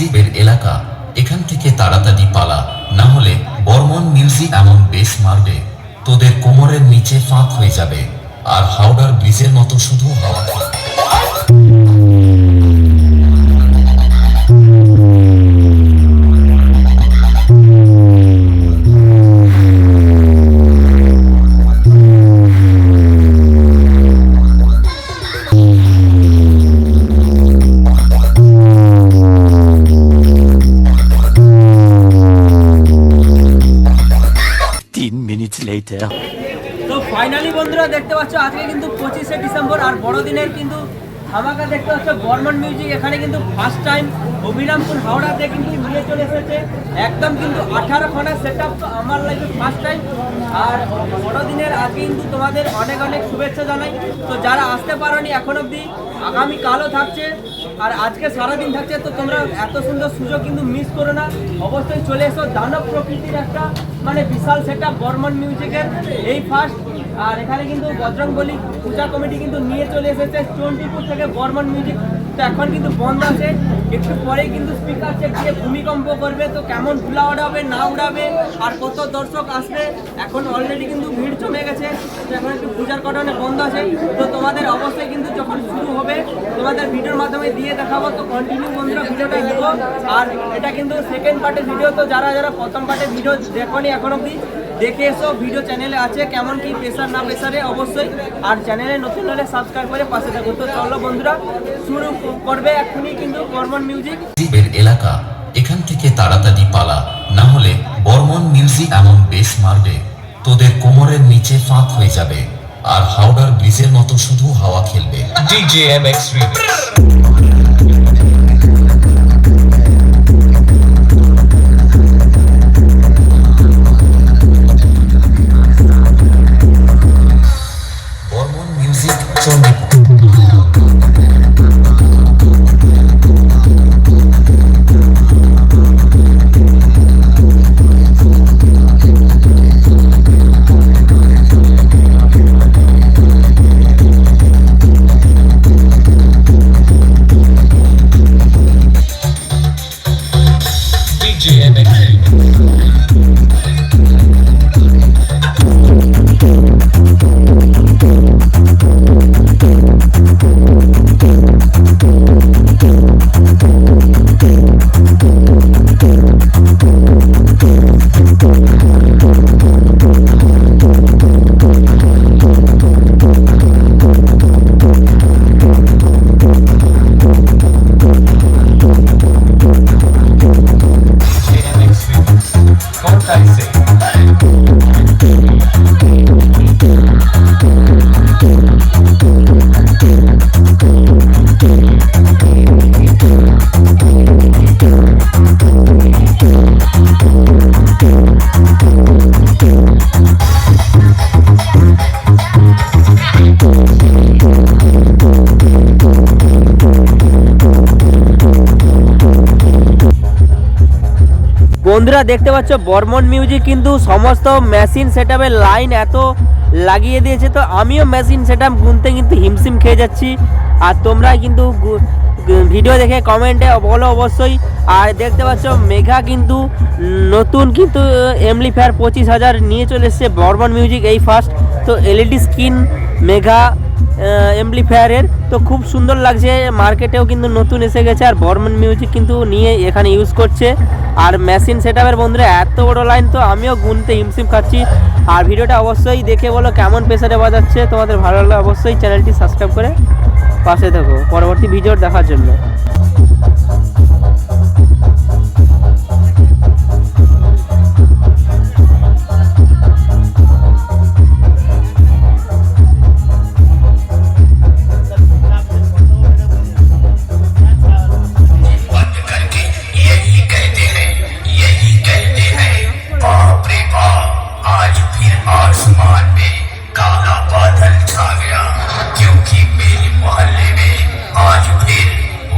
দ্বীপের এলাকা, এখান থেকে তাড়াতাড়ি পালা। না হলে বর্মন মিউজিক এমন বেশ মারবে। তোদের কোমরের নিচে ফাঁক হয়ে যাবে। আর হাওড়ার ব্রিজের মতো শুধু হাওয়া তো ফাইনালি বন্ধুরা দেখতে পাচ্ছ, আজকে কিন্তু পঁচিশে ডিসেম্বর আর বড়দিনের কিন্তু ধামাকা দেখতে পাচ্ছ, বর্মন মিউজিক এখানে কিন্তু ফার্স্ট টাইম অভিরামপুর হাওড়াতে কিন্তু নিয়ে চলে এসেছে। একদম কিন্তু আঠারো খানা সেট আপ তো আমার লাইফে ফার্স্ট টাইম আর বড়দিনের আগে কিন্তু তোমাদের অনেক অনেক শুভেচ্ছা জানাই। তো যারা আসতে পারোনি এখন অবধি, আগামী কালও থাকছে। আর আজকে সারাদিন থাকছে, তো তোমরা এত সুন্দর সুযোগ কিন্তু মিস করো না। অবশ্যই চলে এসো, দানব প্রকৃতির একটা মানে বিশাল সেট আপ বর্মন মিউজিকের এই ফার্স্ট আর এখানে কিন্তু বজরংবলী পূজা কমিটি কিন্তু নিয়ে চলে এসেছে। চন্ডিপুর থেকে বর্মন মিউজিক তো এখন কিন্তু বন্ধ আছে। একটু পরেই কিন্তু স্পিকার চেক দিয়ে ভূমিকম্প করবে, তো কেমন ধুলা উড়াবে না উড়াবে আর কত দর্শক আসবে, এখন অলরেডি কিন্তু ভিড় জমে গেছে, তো এখন একটু পূজার কারণে বন্ধ আছে, তো তোমাদের অবশ্যই কিন্তু যখন শুরু হবে, তোমাদের ভিডিওর মাধ্যমে দিয়ে দেখাবো, তো কন্টিনিউ বন্ধুরা ভিডিওটা দেখো, আর এটা কিন্তু সেকেন্ড পার্টের ভিডিও তো যারা যারা প্রথম পার্টের ভিডিও দেখোনি এখন অবধি দেখে এসো ভিডিও চ্যানেলে আছে কেমন কি প্রেসার না প্রেসারে অবশ্যই। আর চ্যানেলে নতুন হলে সাবস্ক্রাইব করে পাশে থাকো। তো চলো বন্ধুরা শুরু করবে এখনই কিন্তু বর্মন মিউজিক এলাকা এখান থেকে তাড়াতাড়ি পালা। না হলে বর্মন মিউজিক এমন বেশ মারবে। তোদের কোমরের নিচে ফাঁক হয়ে যাবে। আর হাওড়ার ব্রিজের মতো শুধু হাওয়া খেলবে। DJ MX Remix. Tyson. বন্ধুরা দেখতে পাচ্ছ, বর্মন মিউজিক কিন্তু সমস্ত মেশিন সেটআপের লাইন এত লাগিয়ে দিয়েছে। তো আমিও মেশিন সেটআপ গুনতে কিন্তু হিমশিম খেয়ে যাচ্ছি। আর তোমরা কিন্তু ভিডিও দেখে কমেন্টে বলো অবশ্যই। আর দেখতে পাচ্ছ, মেঘা কিন্তু নতুন কিন্তু এমলিফায়ার পঁচিশ হাজার নিয়ে চলে এসছে। বর্মন মিউজিক এই ফার্স্ট তো এলইডি স্ক্রিন মেঘা এমপ্লিফায়ারের তো খুব সুন্দর লাগছে। মার্কেটেও কিন্তু নতুন এসে গেছে আর বর্মন মিউজিক কিন্তু নিয়ে এখানে ইউজ করছে। আর মেশিন সেট আপের বন্ধুরা, এত বড় লাইন তো আমিও গুনতে হিমশিম খাচ্ছি। আর ভিডিওটা অবশ্যই দেখে বলো কেমন প্রেসারে বাজাচ্ছে। তোমাদের ভালো লাগলে অবশ্যই চ্যানেলটি সাবস্ক্রাইব করে পাশে থাকো। পরবর্তী ভিডিও দেখার জন্য। आसमान में काला बादल छा गया क्योंकि मेरे मोहल्ले में आज फिर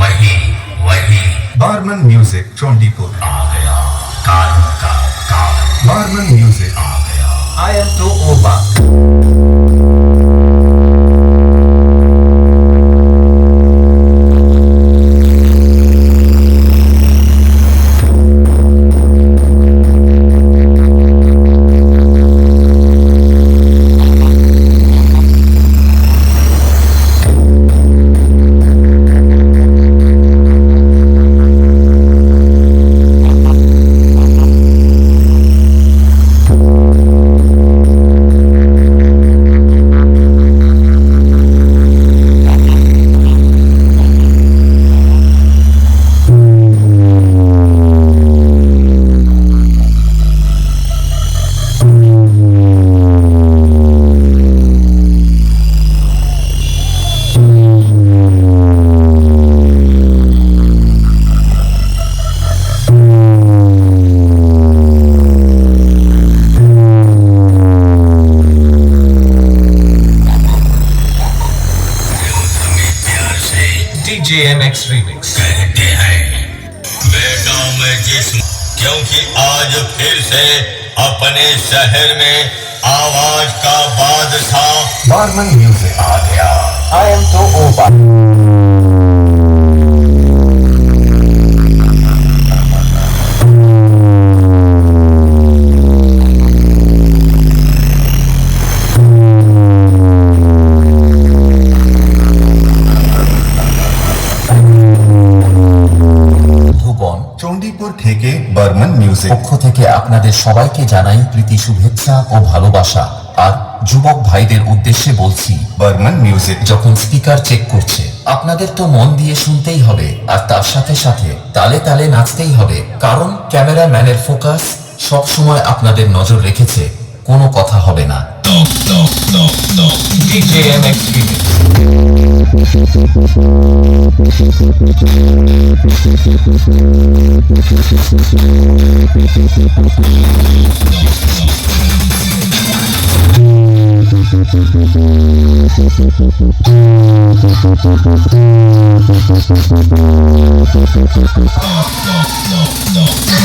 वही वही। बारमन म्यूज़िक चौंडीपुर। आ गया कानून का काल बारमन म्यूज़िक। आ गया। आई एम तो am DJMX Remix. कहते हैं बेटा मैं जिस्म क्योंकि आज फिर से अपने शहर में आवाज़ का बादशाह बारमन म्यूज़िक आ गया आई एम तो Oba. থেকে বার্মান মিউজিক। পক্ষ থেকে আপনাদের সবাইকে জানাই প্রীতি শুভেচ্ছা ও ভালোবাসা। আর যুবক ভাইদের উদ্দেশ্যে বলছি বার্মান মিউজিক। যখন স্পিকার চেক করছে আপনাদের তো মন দিয়ে শুনতেই হবে আর তার সাথে সাথে তালে তালে নাচতেই হবে। কারণ ক্যামেরাম্যানের ফোকাস সব সময় আপনাদের নজর রেখেছে কোনো কথা হবে না। no, no, no, no. DJ MX No, no, no, no.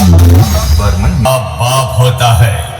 अब बाप होता है।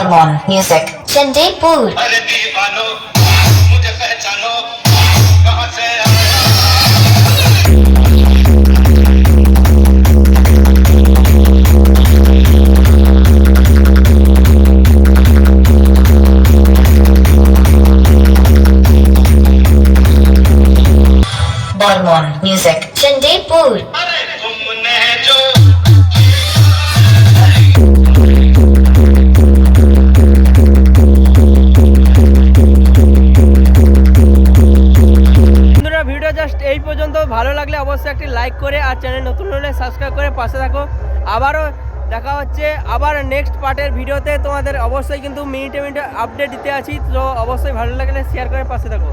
One Music. একটি লাইক করে আর চ্যানেল নতুন হলে সাবস্ক্রাইব করে পাশে থাকো। আবারও দেখা হচ্ছে আবার নেক্সট পার্টের ভিডিওতে তোমাদের অবশ্যই কিন্তু মিনিটে মিনিটে আপডেট দিতে আছি, তো অবশ্যই ভালো লাগলে শেয়ার করে পাশে থাকো।